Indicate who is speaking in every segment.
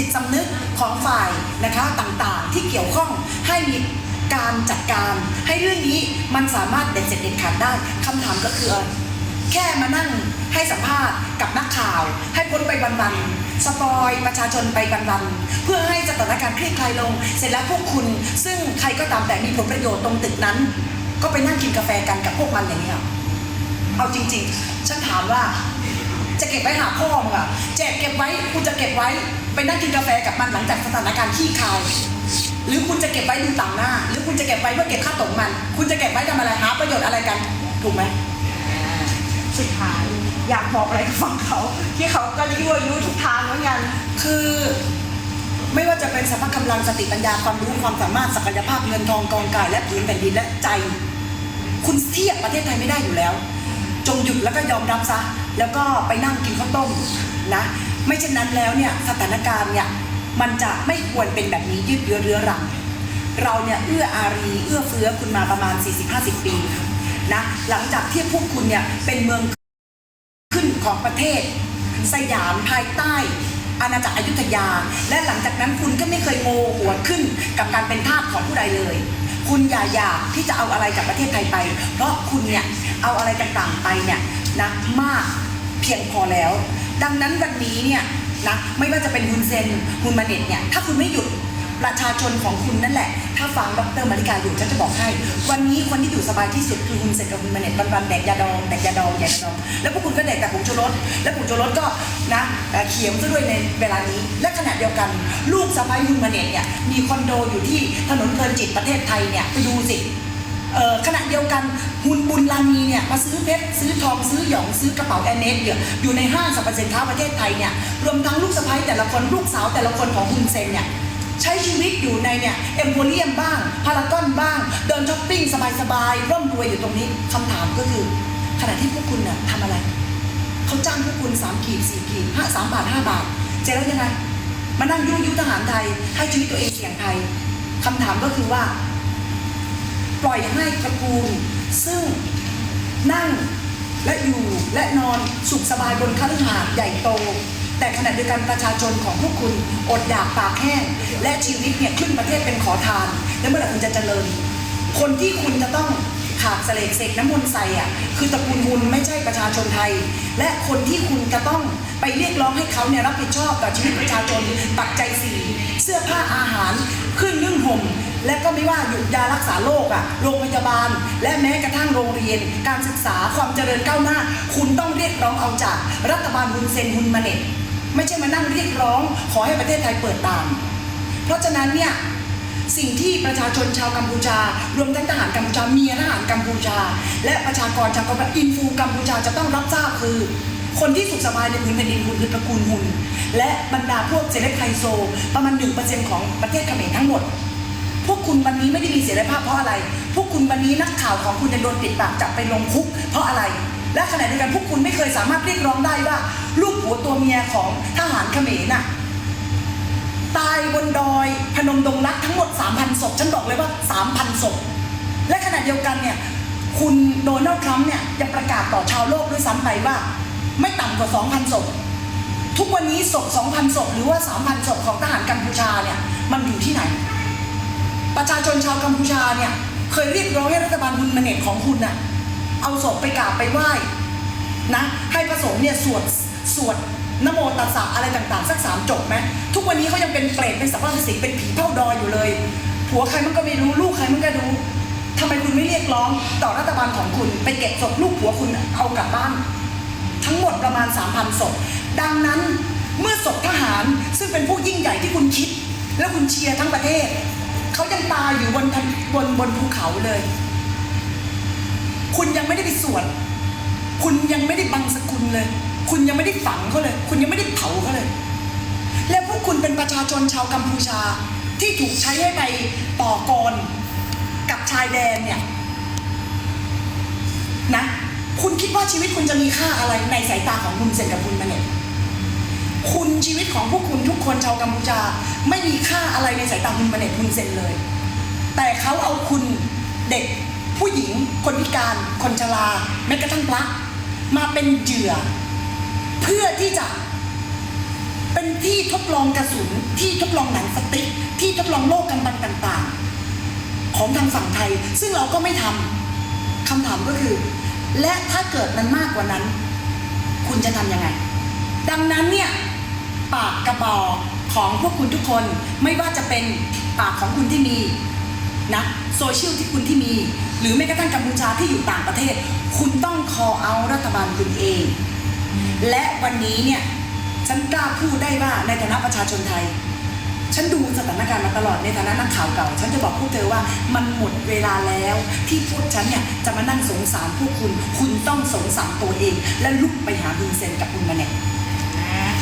Speaker 1: จิตสำนึกของฝ่ายนะคะต่างๆ ที่เกี่ยวข้องให้มีการจัดการ ให้เรื่องนี้มันสามารถเด็ดเสร็จเด็ดขาดได้คำถามก็คือแค่มานั่งให้สัมภาษณ์กับนักข่าว ให้พ้นไปวันๆสปอยประชาชนไปวันๆเพื่อให้สถานการณ์คลี่คลายลง เสร็จแล้วพวกคุณ ซึ่งใครก็ตามแต่มีผลประโยชน์ตรงตึกนั้น ก็ไปนั่งกินกาแฟกันกับพวกมันอย่างนี้เอาจริงๆฉันถามว่า จะเก็บไว้หาพ่อมึงอะแจกเก็บไว้คุณจะเก็บไว้ไปนั่งกินกาแฟกับมันหลังจากสถานการณ์ขี้คาย หรือคุณจะเก็บไว้ดูต่างหน้า หรือคุณจะเก็บไว้เพื่อเก็บค่าตกมัน คุณจะเก็บไว้ทำอะไรหาประโยชน์อะไรกัน ถูกไหม
Speaker 2: สุดท้ายอยากบอกอะไรกับฝั่งเขาที่เขาก็ยั่วยุทุกทางเหมือนกัน
Speaker 1: คือไม่ว่าจะเป็นสภาพกำลังสติปัญญาความรู้ความสามารถศักยภาพเงินทองกองกายและผืนแผ่นดินและใจ คุณเทียบประเทศไทยไม่ได้อยู่แล้ว จงหยุดแล้วก็ยอมรับซะ แล้วก็ไปนั่งกินข้าวต้มนะ ไม่เช่นนั้นแล้วเนี่ยสถานการณ์เนี่ยมันจะไม่ควรเป็นแบบนี้ยืดเยื้อเรื้อรัง เราเนี่ยเอื้ออารีเอื้อเฟื้อคุณมาประมาณ 40-50 ปีนะหลังจากที่พวกคุณเนี่ยเป็นเมืองขึ้นของประเทศ สยามภายใต้อาณาจักรอยุธยา และหลังจากนั้นคุณก็ไม่เคยโงหัวขึ้นกับการเป็นทาสของผู้ใดเลย คุณอย่าอยากที่จะเอาอะไรกับประเทศไทยไป เพราะคุณเนี่ยเอาอะไรต่างๆไปเนี่ย นะมากเพียงพอแล้ว ดังนั้นวันนี้เนี่ยนะไม่ว่าจะเป็นฮุนเซนฮุนมาเน็ตเนี่ยถ้าคุณไม่หยุดประชาชนของคุณนั่นแหละ ถ้าฟังดรมาริกาอยู่ฉันจะบอกให้ วันนี้คนที่อยู่สบายที่สุดคือคุณเซนกับคุณมาเน็ตวันๆแดกยาดองแดกยาดองแดกยาดอง แล้วพวกคุณก็แดกแต่ผงชูรสแล้วผงชูรสก็นะเขียมซะด้วยในเวลานี้ และขณะเดียวกัน ลูกสะพ้ายคุณมาเน็ตเนี่ยมีคอนโดอยู่ที่ถนนเพลินจิตประเทศไทยเนี่ยไปดูสิ ขณะเดียวกันหุนบุญลานีเนี่ยมาซื้อเพชรซื้อทองซื้อหยองซื้อกระเป๋าแอนเนสอยู่อยู่ในห้างสรรพสินค้าประเทศไทยเนี่ยรวมทั้งลูกสะใภ้แต่ละคนลูกสาวแต่ละคนของฮุนเซนเนี่ยใช้ชีวิตอยู่ในเนี่ยเอ็มโพเรียมบ้างพารากอนบ้าง เดินช้อปปิ้งสบายๆร่ำรวยอยู่ตรงนี้คำถามก็คือ ขณะที่พวกคุณเนี่ยทำอะไรเขาจ้างพวกคุณสามขีดสี่ขีดห้าสามบาทห้าบาทเจ๊แล้วยังไงมานั่งยุ่งยุทหารไทยให้ชีวิตตัวเองเสี่ยงภัยคำถามก็คือว่า ปล่อยให้ตระกูล ซึ่งนั่งและอยู่และนอนสุขสบายบนคฤหาสน์ใหญ่โต แต่ขณะเดียวกันประชาชนของพวกคุณอดอยากปากแห้ง และชีวิตเนี่ยขึ้นประเทศเป็นขอทาน แล้วเมื่อไหร่คุณจะเจริญ คนที่คุณจะต้องขาดเสลกเสกน้ำมนต์ใส่อะคือตระกูลมุนไม่ใช่ประชาชนไทย และคนที่คุณจะต้องไปเรียกร้องให้เขาเนี่ยรับผิดชอบต่อชีวิตประชาชนปักใจสีเสื้อผ้าอาหารเครื่องนึ่งห่ม และก็ไม่ว่าหยุดยารักษาโรคอะโรงพยาบาล และแม้กระทั่งโรงเรียน การศึกษาความเจริญก้าวหน้า คุณต้องเรียกร้องเอาจากรัฐบาลฮุนเซนฮุนมาเน็ตไม่ใช่มานั่งเรียกร้อง ขอให้ประเทศไทยเปิดตาม เพราะฉะนั้นเนี่ยสิ่งที่ประชาชนชาวกัมพูชา รวมทั้งทหารกัมพูชาเมียทหารกัมพูชา และประชากรชาวกัมพูชาอินฟูกัมพูชาจะต้องรับทราบคือ คนที่สุขสบายในพื้นแผ่นดินคุณคือตระกูลหุนและบรรดาพวกเซเลบไฮโซ ประมาณ1%ของประเทศเขมรทั้งหมด พวกคุณวันนี้ไม่ได้มีเสรีภาพเพราะอะไร พวกคุณวันนี้นักข่าวของคุณจะโดนปิดปากจับไปลงคุก เพราะอะไร และขณะเดียวกันพวกคุณไม่เคยสามารถเรียกร้องได้ว่าลูกผัวตัวเมียของทหารเขมรน่ะตายบนดอยพนมดงรักทั้งหมด 3,000ศพฉันบอกเลยว่า 3,000ศพและขณะเดียวกันเนี่ยคุณโดนัลด์ทรัมป์เนี่ยยังประกาศต่อชาวโลกด้วยซ้ำไปว่า ไม่ต่ำกว่า 2,000ศพทุกวันนี้ศพ 2,000ศพหรือว่า 3,000ศพของทหารกัมพูชาเนี่ยมันอยู่ที่ไหน ประชาชนชาวกัมพูชาเนี่ยเคยเรียกร้องให้รัฐบาลฮุนมาเนตของคุณน่ะเอาศพไปกราบไปไหว้นะให้พระสงฆ์เนี่ยสวดสวดนโมตัสสะอะไรต่างๆ สักสามจบไหมทุกวันนี้เขายังเป็นเปรตเป็นสัมภเวสีเป็นผีเผ่าดอยอยู่เลย ผัวใครมันก็ไม่รู้ลูกใครมันก็รู้ทำไมคุณไม่เรียกร้องต่อรัฐบาลของคุณ ไปเก็บศพลูกผัวคุณเอากลับบ้าน ทั้งหมดประมาณ 3,000ศพดังนั้นเมื่อศพทหารซึ่งเป็นผู้ยิ่งใหญ่ที่คุณคิด และคุณเชียร์ทั้งประเทศ เขายังตายอยู่บนถนบนบนภูเขาเลย คุณยังไม่ได้ไปสวดคุณยังไม่ได้บังสกุลเลย คุณยังไม่ได้ฝังเขาเลย คุณยังไม่ได้เผาเขาเลย แล้วพวกคุณเป็นประชาชนชาวกัมพูชาที่ถูกใช้ให้ไปต่อกรกับชายแดนเนี่ยนะคุณคิดว่าชีวิตคุณจะมีค่าอะไรในสายตาของคุณเซนกับคุณมาเนี่ยคุณชีวิตของพวกคุณทุกคนชาวกัมพูชาไม่มีค่า ในสายตาคุณมาเน็ตคุณเซนเลย แต่เขาเอาคุณเด็กผู้หญิง คนพิการ คนชราแม้กระทั่งพระมาเป็นเหยื่อ เพื่อที่จะเป็นที่ทดลองกระสุนที่ทดลองหนังสติ๊กที่ทดลองโลกกันบันต่างๆ ของทางฝั่งไทย ซึ่งเราก็ไม่ทำคำถามก็คือ และถ้าเกิดมันมากกว่านั้น คุณจะทำยังไง ดังนั้นเนี่ย ปากกระบอก ของพวกคุณทุกคนไม่ว่าจะเป็นปากของคุณที่มีนะโซเชียลที่คุณที่มี หรือแม้กระทั่งกัมพูชาที่อยู่ต่างประเทศ คุณต้องคอเอารัฐบาลคุณเอง และวันนี้เนี่ยฉันกล้าพูดได้ว่าในฐานะประชาชนไทย ฉันดูสถานการณ์มาตลอดในฐานะนักข่าวเก่า ฉันจะบอกพวกเธอว่ามันหมดเวลาแล้วที่พวกฉันเนี่ยจะมานั่งสงสารพวกคุณ คุณต้องสงสารตัวเอง และลุกไปหาบุญเซนกับคุณมาเนี่ย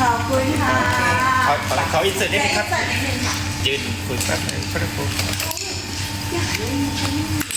Speaker 2: ขอบคุณค่ะ
Speaker 3: ขอขอขออินเสิร์ตได้ไหมครับ
Speaker 2: ยืนคุ
Speaker 3: ยแป๊บหนึงครับผม
Speaker 2: อยากเล่น